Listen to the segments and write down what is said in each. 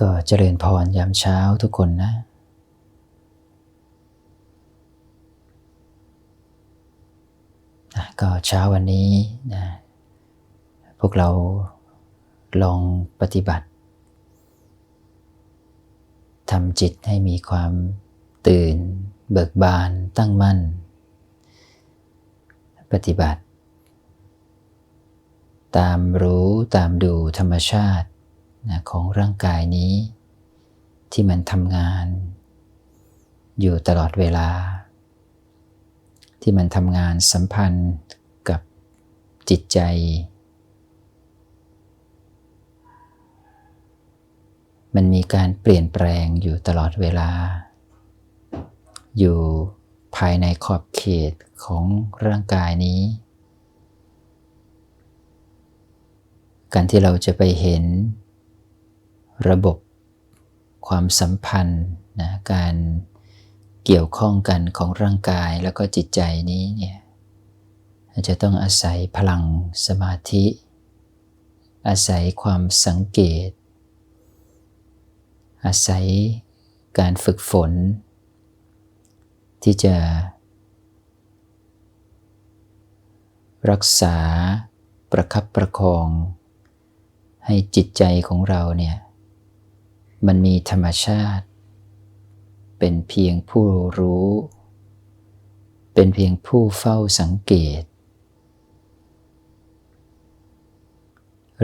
ก็เจริญพรยามเช้าทุกคนนะนะก็เช้าวันนี้นะพวกเราลองปฏิบัติทำจิตให้มีความตื่น เบิกบานตั้งมั่น ปฏิบัติ ตามรู้ตามดูธรรมชาติ นะของร่างกายนี้ ที่มันทำงาน อยู่ตลอดเวลา ที่มันทำงานสัมพันธ์กับจิตใจ มันมีการเปลี่ยนแปลงอยู่ตลอดเวลา อยู่ภายในขอบเขตของร่างกายนี้ การที่เราจะไปเห็น ระบบความสัมพันธ์นะการเกี่ยวข้องกันของร่างกายแล้วก็จิตใจนี้เนี่ยจะต้องอาศัยพลังสมาธิ อาศัยความสังเกต อาศัยการฝึกฝน ที่จะรักษาประคับประคอง ให้จิตใจของเราเนี่ย มันมีธรรมชาติ เป็นเพียงผู้รู้ เป็นเพียงผู้เฝ้าสังเกต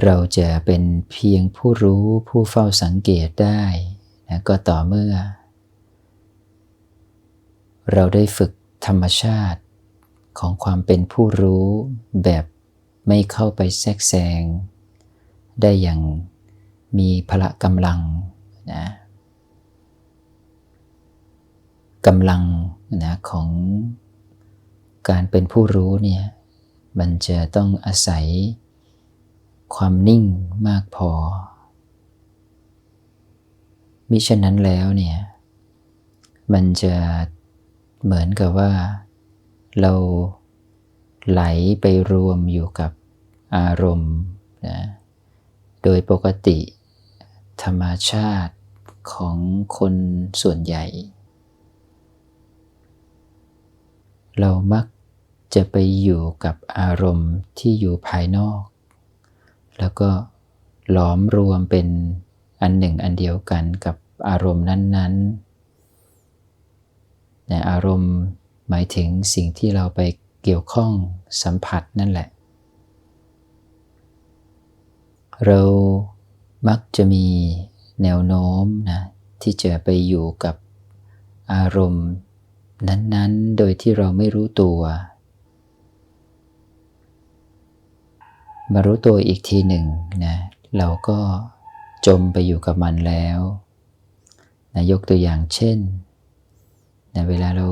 เราจะเป็นเพียงผู้รู้ผู้เฝ้าสังเกตได้นะก็ต่อเมื่อ เราได้ฝึกธรรมชาติของความเป็นผู้รู้แบบไม่เข้าไปแทรกแซง ได้อย่างมีพละกำลัง นะกำลังนะของการเป็นผู้รู้เนี่ยมันจะต้องอาศัยความนิ่งมากพอ มิฉะนั้นแล้วเนี่ยมันจะเหมือนกับว่าเราไหลไปรวมอยู่กับอารมณ์นะโดยปกติธรรมชาติ ของคนส่วนใหญ่ เรามักจะไปอยู่กับอารมณ์ที่อยู่ภายนอก แล้วก็หลอมรวมเป็นอันหนึ่งอันเดียวกันกับอารมณ์นั้นๆในอารมณ์หมายถึงสิ่งที่เราไปเกี่ยวข้องสัมผัสนั่นแหละ เรามักจะมี แนวโน้มนะที่จะไปอยู่กับอารมณ์นั้นๆ โดยที่เราไม่รู้ตัว มารู้ตัวอีกทีหนึ่งนะเราก็จมไปอยู่กับมันแล้วนะยกตัวอย่างเช่นนะเวลาเรา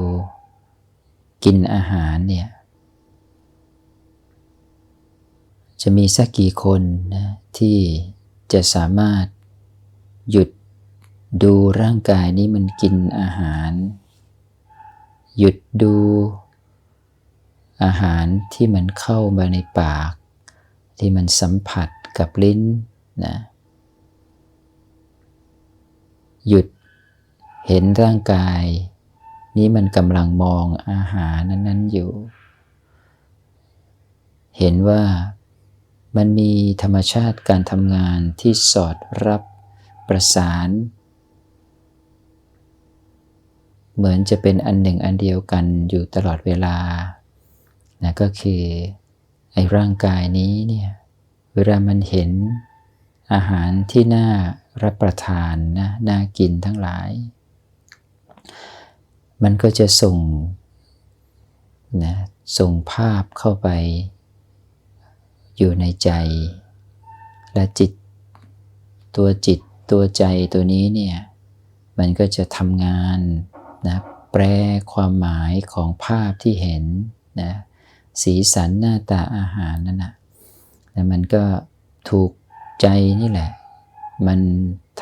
กินอาหารเนี่ย จะมีสักกี่คนนะที่จะสามารถ หยุดดูร่างกายนี้มันกินอาหาร หยุดดู อาหารที่มันเข้ามาในปาก ที่มันสัมผัสกับลิ้นนะหยุดเห็นร่างกาย นี้มันกำลังมองอาหารนั้น ๆอยู่ เห็นว่ามันมีธรรมชาติการทำงานที่สอดรับ ประสาน เหมือนจะเป็นอันหนึ่งอันเดียวกันอยู่ตลอดเวลานะก็คือไอ้ร่างกายนี้เนี่ยเวลามันเห็นอาหารที่น่ารับประทานนะน่ากินทั้งหลาย มันก็จะส่งนะส่งภาพเข้าไป อยู่ในใจ และจิตตัวจิต ตัวใจตัวนี้เนี่ยมันก็จะทำงานนะแปลความหมายของภาพที่เห็นนะสีสันหน้าตาอาหารนั่นนะแต่มันก็ถูกใจนี่แหละ มัน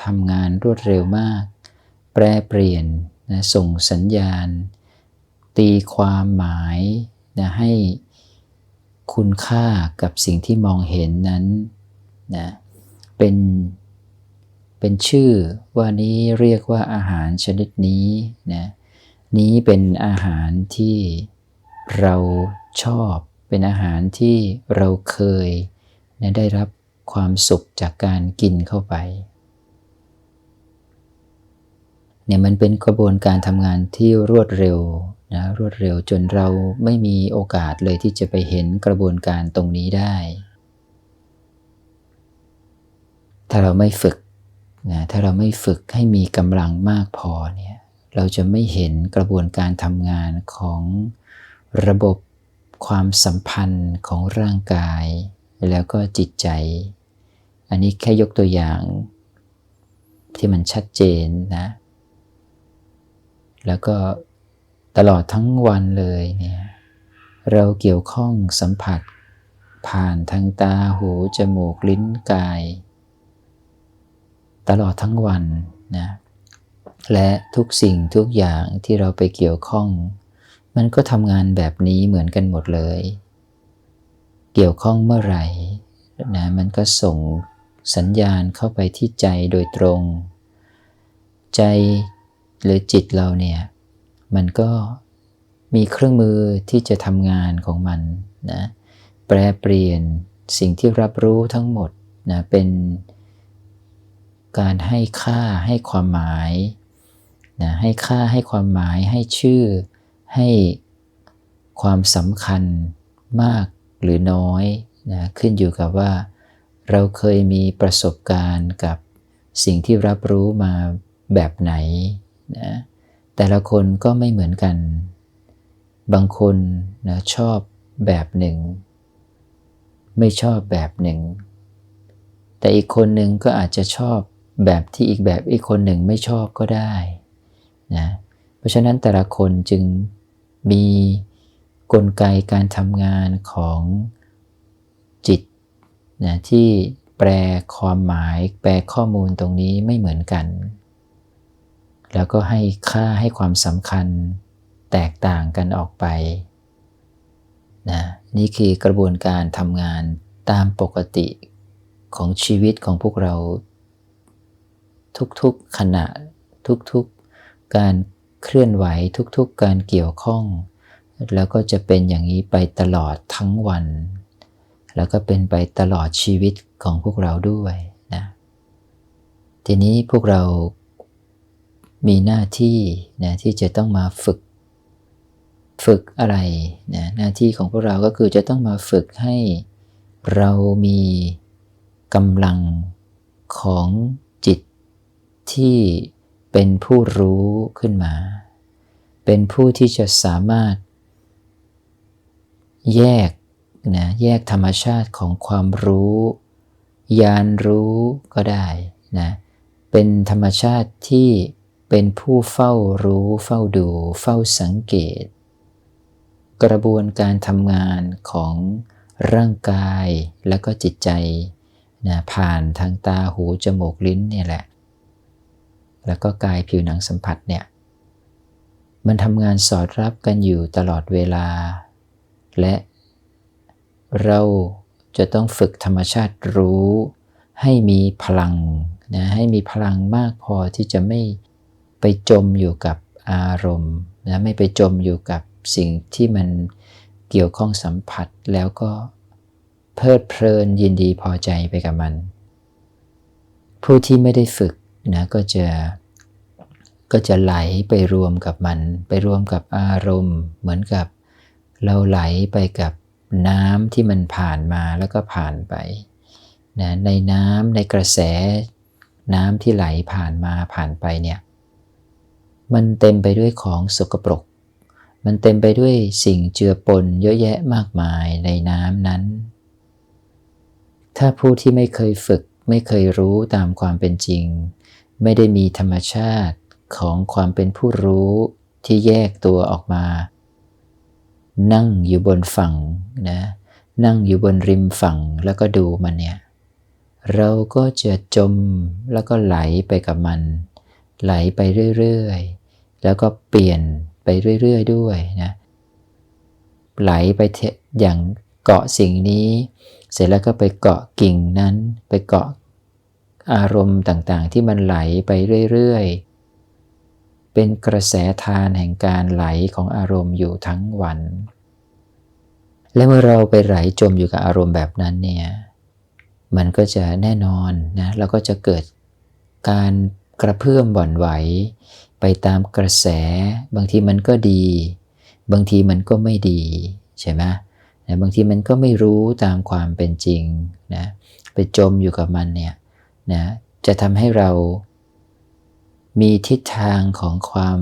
ทำงานรวดเร็วมาก แปรเปลี่ยนนะส่งสัญญาณ ตีความหมายนะให้คุณค่ากับสิ่งที่มองเห็นนั้นนะเป็น เป็นชื่อว่านี้เรียกว่าอาหารชนิดนี้นะนี้เป็นอาหารที่เราชอบเป็นอาหารที่เราเคยนะได้รับความสุขจากการกินเข้าไปเนี่ยมันเป็นกระบวนการทำงานที่รวดเร็วนะรวดเร็วจนเราไม่มีโอกาสเลยที่จะไปเห็นกระบวนการตรงนี้ได้ ถ้าเราไม่ฝึก นะถ้าเราไม่ฝึกให้มีกำลังมากพอเนี่ยเราจะไม่เห็นกระบวนการทำงานของระบบความสัมพันธ์ของร่างกาย แล้วก็จิตใจ อันนี้แค่ยกตัวอย่างที่มันชัดเจนนะ แล้วก็ตลอดทั้งวันเลยเนี่ยเราเกี่ยวข้องสัมผัส ผ่านทางตาหู จมูก ลิ้นกาย ตลอดทั้งวันนะและทุกสิ่งทุกอย่างที่เราไปเกี่ยวข้อง มันก็ทำงานแบบนี้เหมือนกันหมดเลย เกี่ยวข้องเมื่อไหร่นะมันก็ส่งสัญญาณเข้าไปที่ใจโดยตรง ใจหรือจิตเราเนี่ยมันก็มีเครื่องมือที่จะทำงานของมันนะแปลเปลี่ยนสิ่งที่รับรู้ทั้งหมดนะเป็น การให้ค่าให้ความหมายนะให้ค่าให้ความหมายให้ชื่อ ให้ความสำคัญมากหรือน้อยนะขึ้นอยู่กับว่า เราเคยมีประสบการณ์กับสิ่งที่รับรู้มาแบบไหนนะแต่ละคนก็ไม่เหมือนกัน บางคนนะชอบแบบหนึ่ง ไม่ชอบแบบหนึ่ง แต่อีกคนหนึ่งก็อาจจะชอบ แบบที่อีกแบบอีกคนหนึ่งไม่ชอบก็ได้นะเพราะฉะนั้นแต่ละคนจึงมีกลไกการทำงานของจิตนะที่แปลความหมายแปลข้อมูลตรงนี้ไม่เหมือนกัน แล้วก็ให้ค่าให้ความสำคัญแตกต่างกันออกไปนะนี่คือกระบวนการทำงานตามปกติของชีวิตของพวกเรา ทุกๆขณะทุกๆการเคลื่อนไหวทุกๆการเกี่ยวข้อง แล้วก็จะเป็นอย่างนี้ไปตลอดทั้งวัน แล้วก็เป็นไปตลอดชีวิตของพวกเราด้วยนะทีนี้พวกเรามีหน้าที่นะที่จะต้องมาฝึก ฝึกอะไรนะหน้าที่ของพวกเราก็คือจะต้องมาฝึกให้เรามีกำลังของ ที่เป็นผู้รู้ขึ้นมา เป็นผู้ที่จะสามารถ แยกนะแยกธรรมชาติของความรู้ ยานรู้ก็ได้นะเป็นธรรมชาติที่เป็นผู้เฝ้ารู้ เฝ้าดู เฝ้าสังเกต กระบวนการทำงานของร่างกายและก็จิตใจนะผ่านทางตาหูจมูกลิ้นนี่แหละ แล้วก็กายผิวหนังสัมผัสเนี่ยมันทำงานสอดรับกันอยู่ตลอดเวลา และเราจะต้องฝึกธรรมชาติรู้ ให้มีพลังนะให้มีพลังมากพอที่จะไม่ไปจมอยู่กับอารมณ์นะไม่ไปจมอยู่กับสิ่งที่มันเกี่ยวข้องสัมผัสแล้วก็เพลิดเพลินยินดีพอใจไปกับมัน ผู้ที่ไม่ได้ฝึกนะก็จะ ก็จะไหลไปรวมกับมัน ไปรวมกับอารมณ์ เหมือนกับ เราไหลไปกับน้ำที่มันผ่านมาแล้วก็ผ่านไปนะในน้ำในกระแส น้ำที่ไหลผ่านมาผ่านไปเนี่ยมันเต็มไปด้วยของสกปรก มันเต็มไปด้วยสิ่งเจือปนเยอะแยะมากมายในน้ำนั้น ถ้าผู้ที่ไม่เคยฝึกไม่เคยรู้ตามความเป็นจริง ไม่ได้มีธรรมชาติ ของความเป็นผู้รู้ที่แยกตัวออกมา นั่งอยู่บนฝั่งนะนั่งอยู่บนริมฝั่งแล้วก็ดูมันเนี่ยเราก็จะจมแล้วก็ไหลไปกับมัน ไหลไปเรื่อยๆ แล้วก็เปลี่ยนไปเรื่อยๆด้วยนะไหลไปอย่างเกาะสิ่งนี้ เสร็จแล้วก็ไปเกาะกิ่งนั้น ไปเกาะอารมณ์ต่างๆ ที่มันไหลไปเรื่อยๆ เป็นกระแสทานแห่งการไหลของอารมณ์อยู่ทั้งวัน และเมื่อเราไปไหลจมอยู่กับอารมณ์แบบนั้นเนี่ยมันก็จะแน่นอนนะแล้วก็จะเกิดการกระเพื่อมบ่อนไหว ไปตามกระแส บางทีมันก็ดี บางทีมันก็ไม่ดีใช่ไหมนะบางทีมันก็ไม่รู้ตามความเป็นจริงนะไปจมอยู่กับมันเนี่ยนะจะทำให้เรา มีทิศทางของความ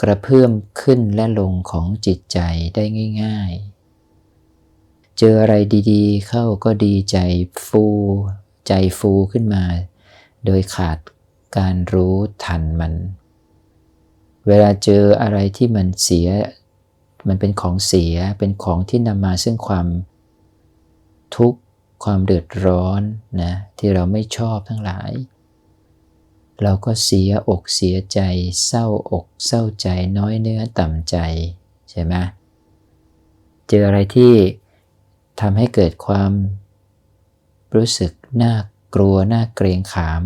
กระเพื่อมขึ้นและลงของจิตใจได้ง่าย ๆ เจออะไรดีๆ เข้าก็ดีใจฟู ใจฟูขึ้นมา โดยขาดการรู้ทันมัน เวลาเจออะไรที่มันเสีย มันเป็นของเสีย เป็นของที่นำมาซึ่งความทุกข์ ความเดือดร้อนนะ ที่เราไม่ชอบทั้งหลาย เราก็เสียอกเสียใจ เศร้าอกเศร้าใจน้อยเนื้อต่ำใจใช่ไหมเจออะไรที่ทำให้เกิดความรู้สึกน่ากลัวน่าเกรงขาม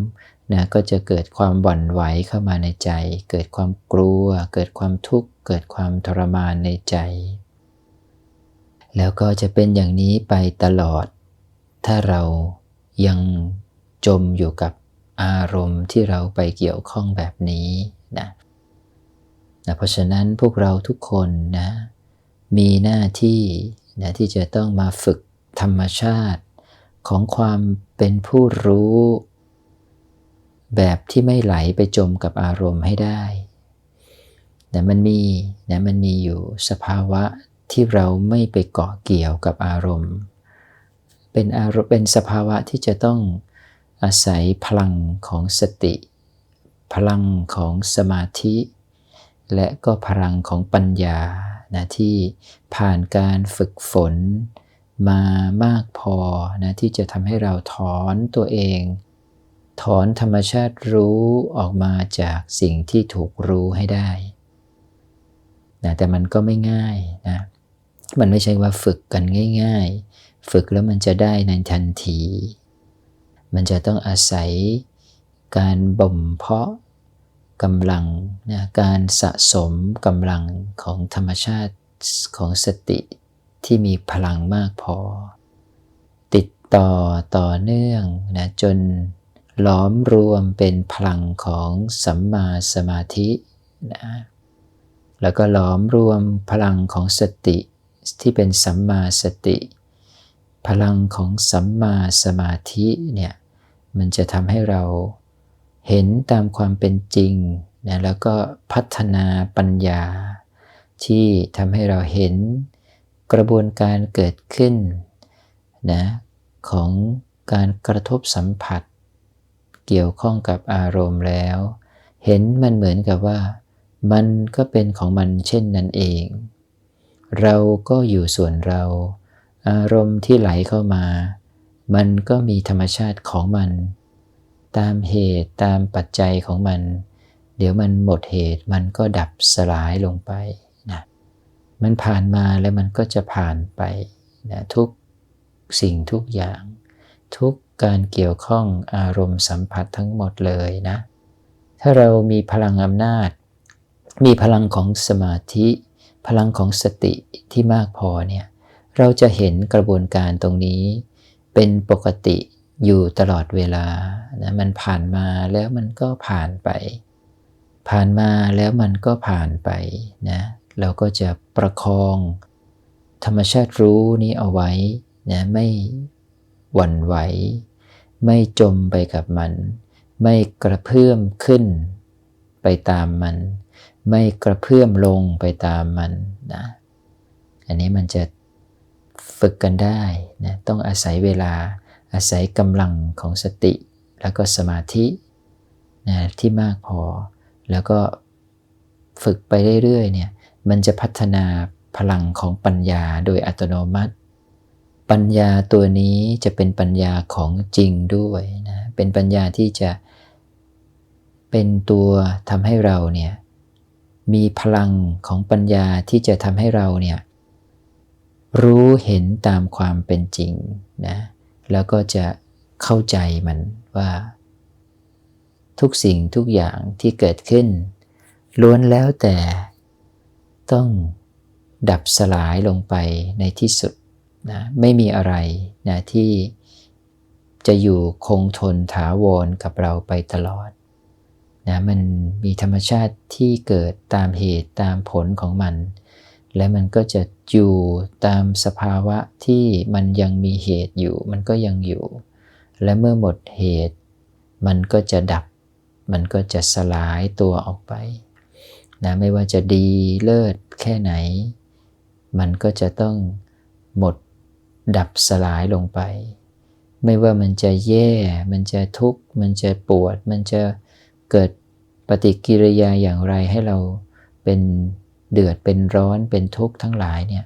นะก็จะเกิดความหวั่นไหวเข้ามาในใจ เกิดความกลัว เกิดความทุกข์ เกิดความทรมานในใจ แล้วก็จะเป็นอย่างนี้ไปตลอด ถ้าเรายังจมอยู่กับ อารมณ์ที่เราไปเกี่ยวข้องแบบนี้นะนะเพราะฉะนั้นพวกเราทุกคนนะมีหน้าที่นะที่จะต้องมาฝึกธรรมชาติ ของความเป็นผู้รู้ แบบที่ไม่ไหลไปจมกับอารมณ์ให้ได้นะมันมีนะมันมีอยู่สภาวะที่เราไม่ไปเกาะเกี่ยวกับอารมณ์ เป็นอารมณ์เป็นสภาวะที่จะต้อง อาศัยพลังของสติ พลังของสมาธิ และก็พลังของปัญญานะที่ผ่านการฝึกฝนมามากพอนะที่จะทำให้เราถอนตัวเอง ถอนธรรมชาติรู้ออกมาจากสิ่งที่ถูกรู้ให้ได้นะแต่มันก็ไม่ง่ายนะมันไม่ใช่ว่าฝึกกันง่าย ๆ ฝึกแล้วมันจะได้ในทันที มันจะต้องอาศัยการบ่มเพาะกำลังนะการสะสมกำลังของธรรมชาติของสติที่มีพลังมากพอ ติดต่อต่อเนื่องนะจนหลอมรวมเป็นพลังของสัมมาสมาธินะแล้วก็หลอมรวมพลังของสติที่เป็นสัมมาสติ พลังของสัมมาสมาธิเนี่ย มันจะทำให้เราเห็นตามความเป็นจริงนะแล้วก็พัฒนาปัญญา ที่ทำให้เราเห็นกระบวนการเกิดขึ้นนะของการกระทบสัมผัส เกี่ยวข้องกับอารมณ์แล้ว เห็นมันเหมือนกับว่า มันก็เป็นของมันเช่นนั้นเอง เราก็อยู่ส่วนเรา อารมณ์ที่ไหลเข้ามา มันก็มีธรรมชาติของมัน ตามเหตุตามปัจจัยของมัน เดี๋ยวมันหมดเหตุมันก็ดับสลายลงไปนะมันผ่านมาแล้วมันก็จะผ่านไปนะทุกสิ่งทุกอย่าง ทุกการเกี่ยวข้องอารมณ์สัมผัสทั้งหมดเลยนะ ถ้าเรามีพลังอำนาจ มีพลังของสมาธิ พลังของสติที่มากพอเนี่ยเราจะเห็นกระบวนการตรงนี้ เป็นปกติอยู่ตลอดเวลานะมันผ่านมาแล้วมันก็ผ่านไป ผ่านมาแล้วมันก็ผ่านไปนะเราก็จะประคอง ธรรมชาติรู้นี้เอาไว้นะไม่หวั่นไหว ไม่จมไปกับมัน ไม่กระเพื่อมขึ้นไปตามมัน ไม่กระเพื่อมลงไปตามมันนะอันนี้มันจะ ฝึกกันได้นะต้องอาศัยเวลาอาศัยกำลังของสติ แล้วก็สมาธินะที่มากพอ แล้วก็ฝึกไปเรื่อยๆเนี่ยมันจะพัฒนาพลังของปัญญาโดยอัตโนมัติ ปัญญาตัวนี้จะเป็นปัญญาของจริงด้วยนะเป็นปัญญาที่จะเป็นตัวทำให้เราเนี่ยมีพลังของปัญญาที่จะทำให้เราเนี่ย รู้เห็นตามความเป็นจริงนะแล้วก็จะเข้าใจมันว่า ทุกสิ่งทุกอย่างที่เกิดขึ้น ล้วนแล้วแต่ต้องดับสลายลงไปในที่สุดนะไม่มีอะไรนะที่จะอยู่คงทนถาวรกับเราไปตลอดนะมันมีธรรมชาติที่เกิดตามเหตุตามผลของมัน และมันก็จะ อยู่ตามสภาวะที่มันยังมีเหตุอยู่ มันก็ยังอยู่ และเมื่อหมดเหตุ มันก็จะดับ มันก็จะสลายตัวออกไปนะไม่ว่าจะดีเลิศแค่ไหน มันก็จะต้องหมดดับสลายลงไป ไม่ว่ามันจะแย่ มันจะทุกข์ มันจะปวด มันจะเกิดปฏิกิริยาอย่างไรให้เราเป็น เดือดเป็นร้อนเป็นทุกข์ทั้งหลายเนี่ย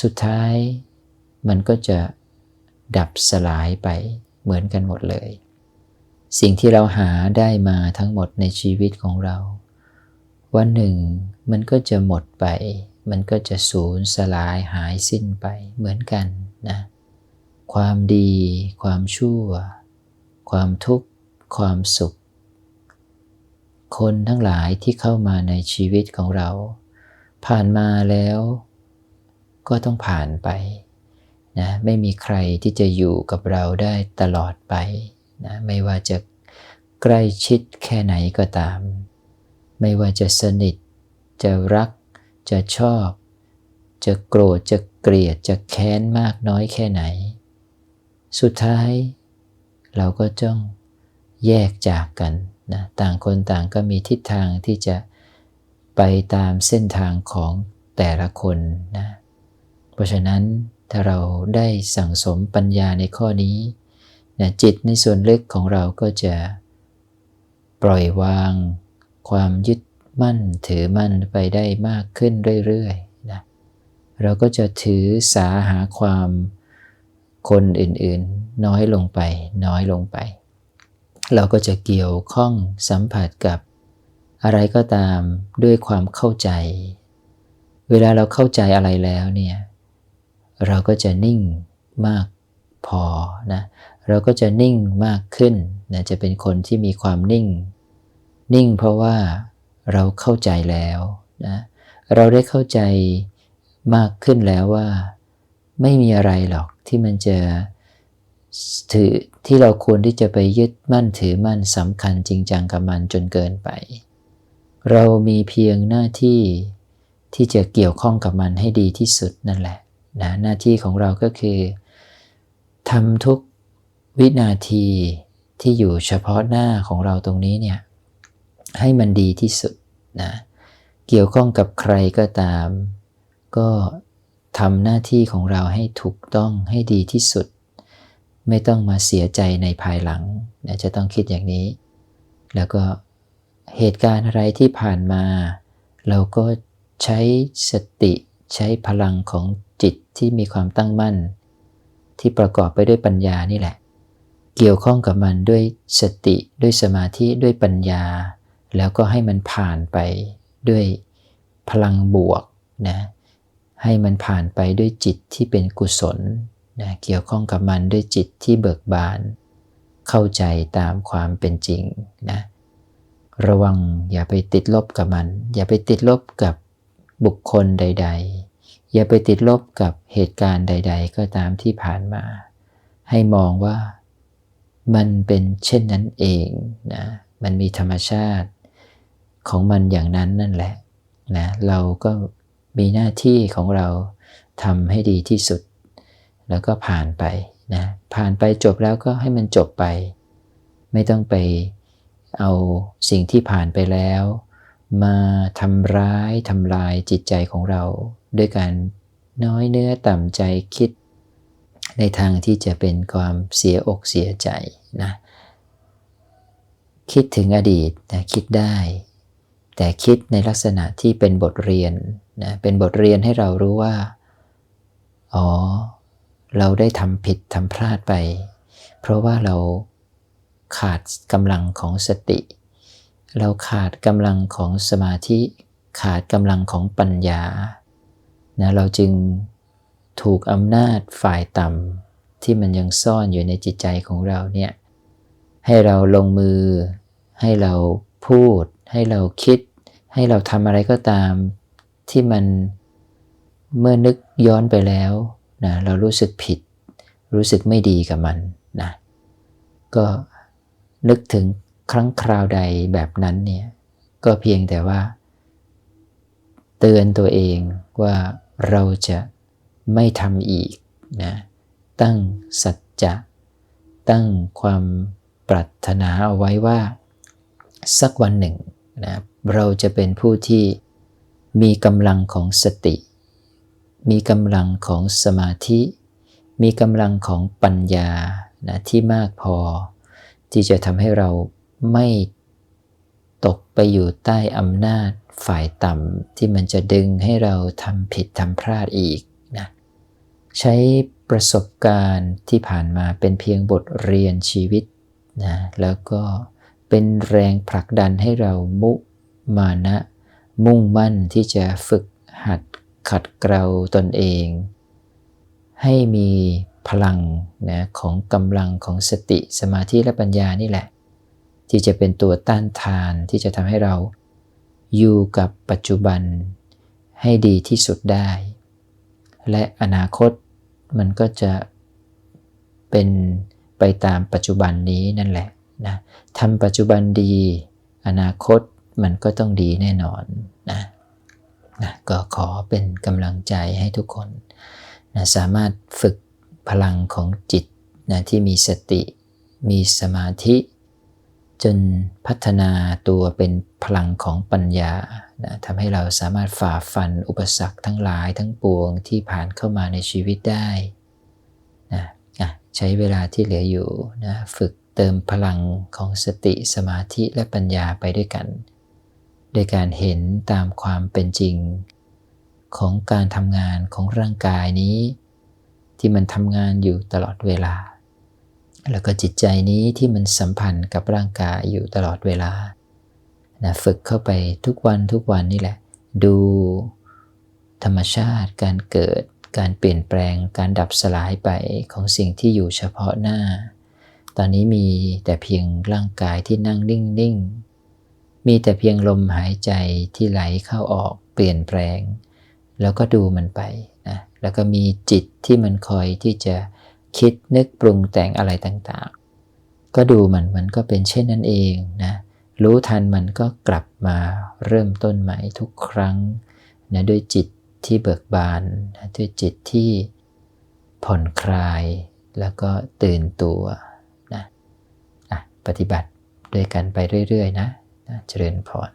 สุดท้ายมันก็จะดับสลายไปเหมือนกันหมดเลย สิ่งที่เราหาได้มาทั้งหมดในชีวิตของเรา วันหนึ่งมันก็จะหมดไป มันก็จะสูญสลายหายสิ้นไปเหมือนกันนะความดี ความชั่ว ความทุกข์ ความสุข คนทั้งหลายที่เข้ามาในชีวิตของเรา ผ่านมาแล้ว ก็ต้องผ่านไปนะไม่มีใครที่จะอยู่กับเราได้ตลอดไปนะไม่ว่าจะใกล้ชิดแค่ไหนก็ตาม ไม่ว่าจะสนิท จะรัก จะชอบ จะโกรธจะเกลียดจะแค้นมากน้อยแค่ไหน สุดท้าย เราก็จ้องแยกจากกัน นะต่างคนต่างก็มีทิศทางที่จะไปตามเส้นทางของแต่ละคนนะเพราะฉะนั้นถ้าเราได้สั่งสมปัญญาในข้อนี้นะจิตในส่วนลึกของเราก็จะปล่อยวางความยึดมั่นถือมั่นไปได้มากขึ้นเรื่อยๆนะเราก็จะถือสาหาความคนอื่นๆ น้อยลงไปน้อยลงไป เราก็จะเกี่ยวข้องสัมผัสกับอะไรก็ตามด้วยความเข้าใจ เวลาเราเข้าใจอะไรแล้วเนี่ยเราก็จะนิ่งมากพอนะเราก็จะนิ่งมากขึ้นนะจะเป็นคนที่มีความนิ่ง นิ่งเพราะว่าเราเข้าใจแล้วนะเราได้เข้าใจมากขึ้นแล้วว่า ไม่มีอะไรหรอกที่มันจะถือ ที่เราควรที่จะไปยึดมั่นถือมั่นสำคัญจริงจังกับมันจนเกินไป เรามีเพียงหน้าที่ที่จะเกี่ยวข้องกับมันให้ดีที่สุดนั่นแหละนะหน้าที่ของเราก็คือทำทุกวินาทีที่อยู่เฉพาะหน้าของเราตรงนี้เนี่ยให้มันดีที่สุดนะเกี่ยวข้องกับใครก็ตาม ก็ทำหน้าที่ของเราให้ถูกต้องให้ดีที่สุด ไม่ต้องมาเสียใจในภายหลังนะจะต้องคิดอย่างนี้ แล้วก็เหตุการณ์อะไรที่ผ่านมา เราก็ใช้สติใช้พลังของจิตที่มีความตั้งมั่น ที่ประกอบไปด้วยปัญญานี่แหละ เกี่ยวข้องกับมันด้วยสติด้วยสมาธิด้วยปัญญา แล้วก็ให้มันผ่านไปด้วยพลังบวกนะให้มันผ่านไปด้วยจิตที่เป็นกุศล นะเกี่ยวข้องกับมันด้วยจิตที่เบิกบาน เข้าใจตามความเป็นจริงนะระวังอย่าไปติดลบกับมัน อย่าไปติดลบกับบุคคลใด ๆ อย่าไปติดลบกับเหตุการณ์ใด ๆ ก็ตามที่ผ่านมา ให้มองว่ามันเป็นเช่นนั้นเองนะมันมีธรรมชาติของมันอย่างนั้นนั่นแหละนะเราก็มีหน้าที่ของเราทำให้ดีที่สุด แล้วก็ผ่านไปนะผ่านไปจบแล้วก็ให้มันจบไป ไม่ต้องไปเอาสิ่งที่ผ่านไปแล้ว มาทำร้ายทำลายจิตใจของเรา ด้วยการน้อยเนื้อต่ำใจคิด ในทางที่จะเป็นความเสียอกเสียใจนะคิดถึงอดีตนะคิดได้ แต่คิดในลักษณะที่เป็นบทเรียนนะเป็นบทเรียนให้เรารู้ว่า อ๋อ เราได้ทำผิดทำพลาดไป เพราะว่าเราขาดกำลังของสติ เราขาดกำลังของสมาธิ ขาดกำลังของปัญญานะเราจึงถูกอำนาจฝ่ายต่ำที่มันยังซ่อนอยู่ในจิตใจของเราเนี่ยให้เราลงมือ ให้เราพูด ให้เราคิด ให้เราทำอะไรก็ตามที่มันเมื่อนึกย้อนไปแล้ว นะเรารู้สึกผิด รู้สึกไม่ดีกับมันนะก็นึกถึงครั้งคราวใดแบบนั้นเนี่ยก็เพียงแต่ว่า เตือนตัวเองว่าเราจะไม่ทำอีกนะตั้งสัจจะ ตั้งความปรารถนาเอาไว้ว่า สักวันหนึ่งนะเราจะเป็นผู้ที่มีกำลังของสติ มีกำลังของสมาธิ มีกำลังของปัญญานะที่มากพอ ที่จะทำให้เราไม่ตกไปอยู่ใต้อำนาจฝ่ายต่ำที่มันจะดึงให้เราทำผิดทำพลาดอีกนะใช้ประสบการณ์ที่ผ่านมาเป็นเพียงบทเรียนชีวิตนะแล้วก็เป็นแรงผลักดันให้เรามุมานะ มุ่งมั่นที่จะฝึกหัด ขัดเกลาตนเอง ให้มีพลังนะของกำลังของสติสมาธิและปัญญานี่แหละ ที่จะเป็นตัวต้านทานที่จะทำให้เราอยู่กับปัจจุบันให้ดีที่สุดได้ และอนาคตมันก็จะเป็นไปตามปัจจุบันนี้นั่นแหละนะทำปัจจุบันดี อนาคตมันก็ต้องดีแน่นอน นะก็ขอเป็นกำลังใจให้ทุกคนนะสามารถฝึกพลังของจิตนะที่มีสติ มีสมาธิ จนพัฒนาตัวเป็นพลังของปัญญานะทำให้เราสามารถฝ่าฟันอุปสรรคทั้งหลายทั้งปวงที่ผ่านเข้ามาในชีวิตได้นะใช้เวลาที่เหลืออยู่นะฝึกเติมพลังของสติสมาธิและปัญญาไปด้วยกัน โดยการเห็นตามความเป็นจริง ของการทำงานของร่างกายนี้ ที่มันทำงานอยู่ตลอดเวลา แล้วก็จิตใจนี้ที่มันสัมพันธ์กับร่างกายอยู่ตลอดเวลานะฝึกเข้าไปทุกวันทุกวันนี่แหละ ดูธรรมชาติการเกิด การเปลี่ยนแปลงการดับสลายไปของสิ่งที่อยู่เฉพาะหน้า ตอนนี้มีแต่เพียงร่างกายที่นั่งนิ่งๆ มีแต่เพียงลมหายใจที่ไหลเข้าออกเปลี่ยนแปลง แล้วก็ดูมันไปนะแล้วก็มีจิตที่มันคอยที่จะคิดนึกปรุงแต่งอะไรต่างๆ ก็ดูมันมันก็เป็นเช่นนั้นเองนะรู้ทันมันก็กลับมาเริ่มต้นใหม่ทุกครั้งนะด้วยจิตที่เบิกบานนะด้วยจิตที่ผ่อนคลายแล้วก็ตื่นตัวนะะปฏิบัติด้วยกันไปเรื่อย ๆ นะ นะเจริญพร